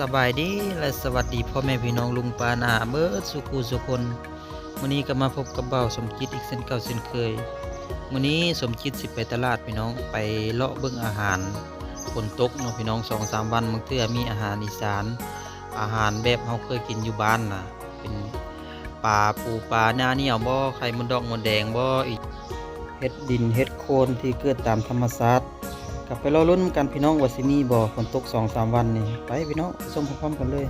สบายดีและสวัสดีพ่อแม่พี่น้องลุงปานาเบิดสุขุสุคนวันนี้ก็มาพบกับเบาสมจิตอีกเส้นเก่าเส้นเคยวันนี้สมจิตสิไปตลาดพี่น้องไปเลาะเบิ่งอาหารฝนตกเนาะพี่น้องสองสามวันบางเทื่อมีอาหารอีสาน อาหารแบบเราเคยกินอยู่บ้านน่ะเป็นปลาปูปลาหน้าเหนี่ยบ่ไข่มดดอกมดแดงบ่อีกเฮ็ดดินเฮ็ดโคนที่เกิดตามธรรมชาติ กลับไปรอลุ้นกันพี่น้องว่าสิมีบ่ฝนตกสองสามวันนี่ไปพี่น้องไปชมพร้อมๆกันเลย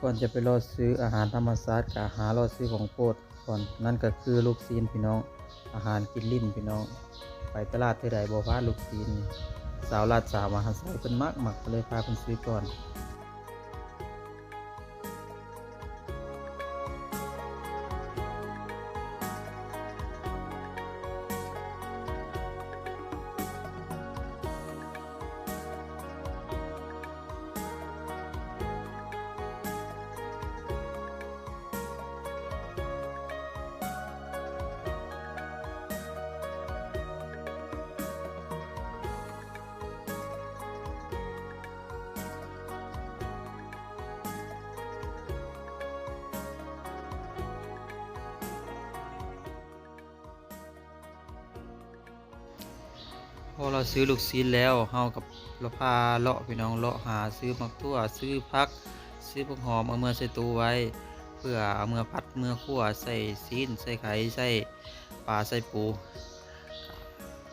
ก่อนจะไปรอซื้ออาหารธรรมชาสติกับหารอซื้อของโปรดก่อนนั่นก็คือลูกซีนพี่น้อง อาหารกินลิ้นพี่น้อง ไปตลาดเท่าใดบ่พลาลูกซีน สาวลาดสาวมาหาสายเป็นมากหมักเลยพาเพิ่นซื้อก่อน อเราซื้อลูกชิ้นแล้วเฮากับเราพาเลาะพี่น้องเลาะหาซื้อมักทั่วซื้อพัก ซื้อผักหอมเอาเมื่อใส่ตู้ไว้ เพื่อเอาเมื่อพัดเมื่อคั่วใส่ซีนใส่ไข่ใส่ปลาใส่ปู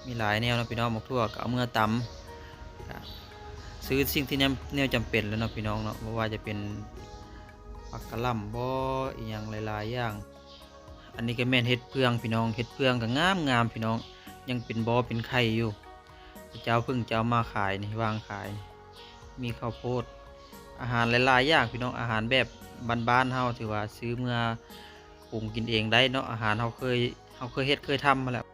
มีหลายแนวนะพี่น้องมักทั่วก็เอาเมื่อตำก็ซื้อสิ่งที่แนวจำเป็นแล้วเนาะพี่น้องเนาะบ่ว่าจะเป็นผักกะล่ำบ่อีหยังหลายๆอย่าง อันนี้ก็แม่นเฮ็ดเพืองพี่น้องเฮ็ดเพืองก็งามงามพี่น้อง ยังเป็นบอเป็นไข่อยู่ เจ้าพึ่งเจ้ามาขายนี่วางขาย มีข้าวโพด อาหารหลายๆอย่างพี่น้องอาหารแบบบ้านๆเฮาถือว่าซื้อเมื่อปรุงกินเองได้เนาะอาหารเฮาเคยเฮาเคยเฮ็ดเคยทำมาแล้ว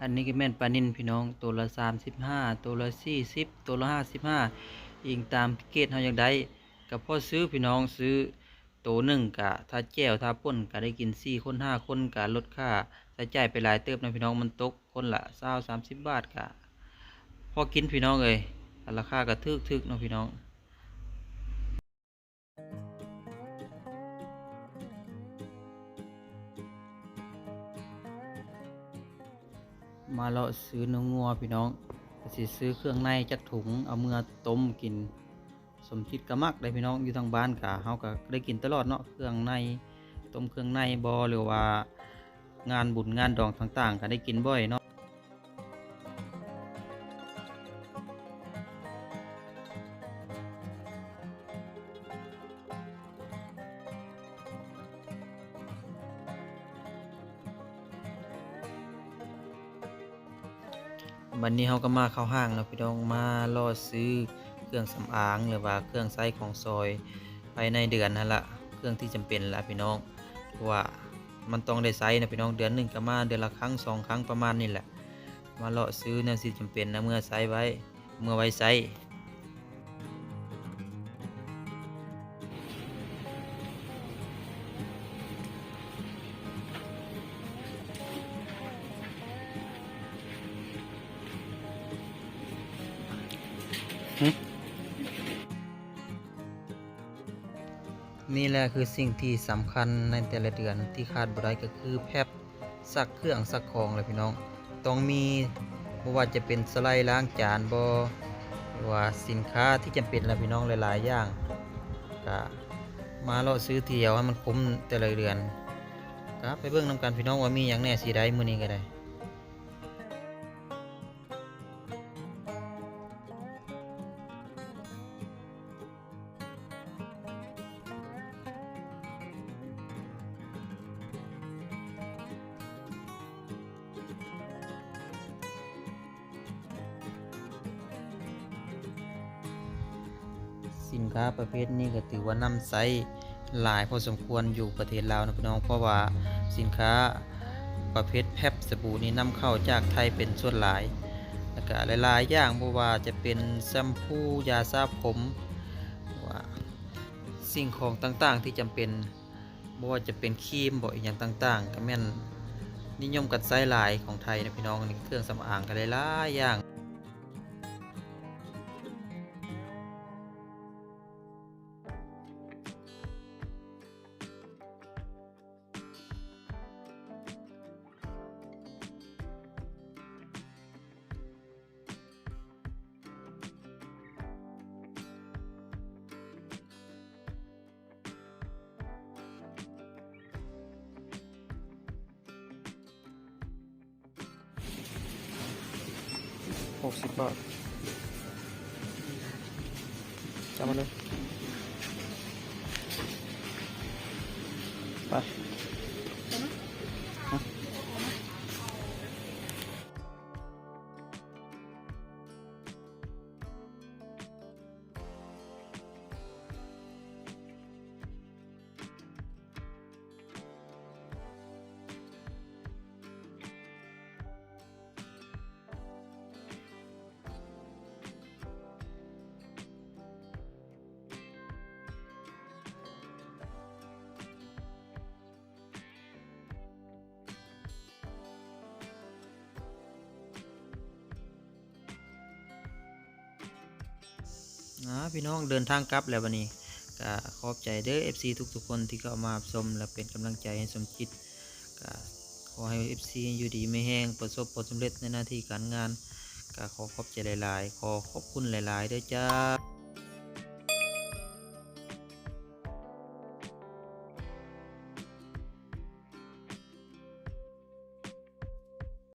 อันนี้ก็แม่นปลานินพี่น้องตัวละ35ตัวละ40ตัวละ55อิงตามเกตเฮาอยากได้ก็พอซื้อพี่น้องซื้อตัวหนึ่งกะถ้าแจ่วถ้าป่นก็ได้กิน4คน5คนก็ลดค่าใช้จ่ายไปหลายเติบนะพี่น้องมันตกคนละ20 30บาทกะพอกินพี่น้องเอ้ยราคาก็ถึกๆเนาะพี่น้อง มาเลาะซื้อเนื้องัวพี่น้องก็สิซื้อเครื่องในจักถุงเอาเมื่อต้มกิน สมคิดกระมักได้พี่น้องอยู่ทางบ้านกะเฮาก็ได้กินตลอดเนาะเครื่องในต้มเครื่องในบอหรือว่างานบุญงานดองต่างๆก็ได้กินบ่อยเนาะ วันนี้เฮาก็มาเข้าห้างแล้วพี่น้องมาล่อซื้อเครื่องสำอางหรือว่าเครื่องใช้ของซอยภายในเดือนนั่นละเครื่องที่จำเป็นละพี่น้องเพราะว่ามันต้องได้ใช้นะพี่น้องเดือนหนึ่งก็มาเดือนละครั้งสองครั้งประมาณนี้แหละ มาเลาะซื้อแนวสิ่งจำเป็นนะเมื่อใช้ไว้เมื่อไว้ใช้ นี่แหละคือสิ่งที่สำคัญในแต่ละเดือนที่ขาดบ่ได้ก็คือแพบซักเครื่องซักของเลยพี่น้อง ต้องมีบ่ว่าจะเป็นสไลด์ล้างจานบ่หรือว่าสินค้าที่จำเป็นล้วพี่น้องหลาย ๆ อย่างก็มาเลาะซื้อเที่ยวให้มันคุ้มแต่ละเดือนครับไปเบิ่งนำกันพี่น้องว่ามีหยังแหน่สิได้มื้อนี้ก็ได้ สินค้าประเภทนี้ก็ถือว่านำไซหลายพอสมควรอยู่ประเทศลาวนะพี่น้องเพราะว่าสินค้าประเภทแพบสบู่นี้นำเข้าจากไทยเป็นส่วนหลายแล้วก็หลายๆอย่างบ่ว่าจะเป็นแชมพูยาสระผมว่าสิ่งของต่างๆ ที่จำเป็นบ่ว่าจะเป็นครีมบ่อีกอย่างต่างๆ ก็แม่นนิยมกันไซหลายของไทยนะพี่น้องนี่เครื่องสำอางก็หลายๆอย่าง หกสิบบาทจำมาเลยไป นะพี่น้องเดินทางกลับแล้ววันนี้ก็ขอบใจเด้อ FC ทุกๆคนที่เข้ามาชมและเป็นกำลังใจให้สมจิตก็ขอให้ FC อยู่ดีไม่แห้งประสบผลสำเร็จในหน้าที่การงานก็ขอขอบใจหลาย ๆ ขอขอบคุณหลาย ๆ ด้วยจ้า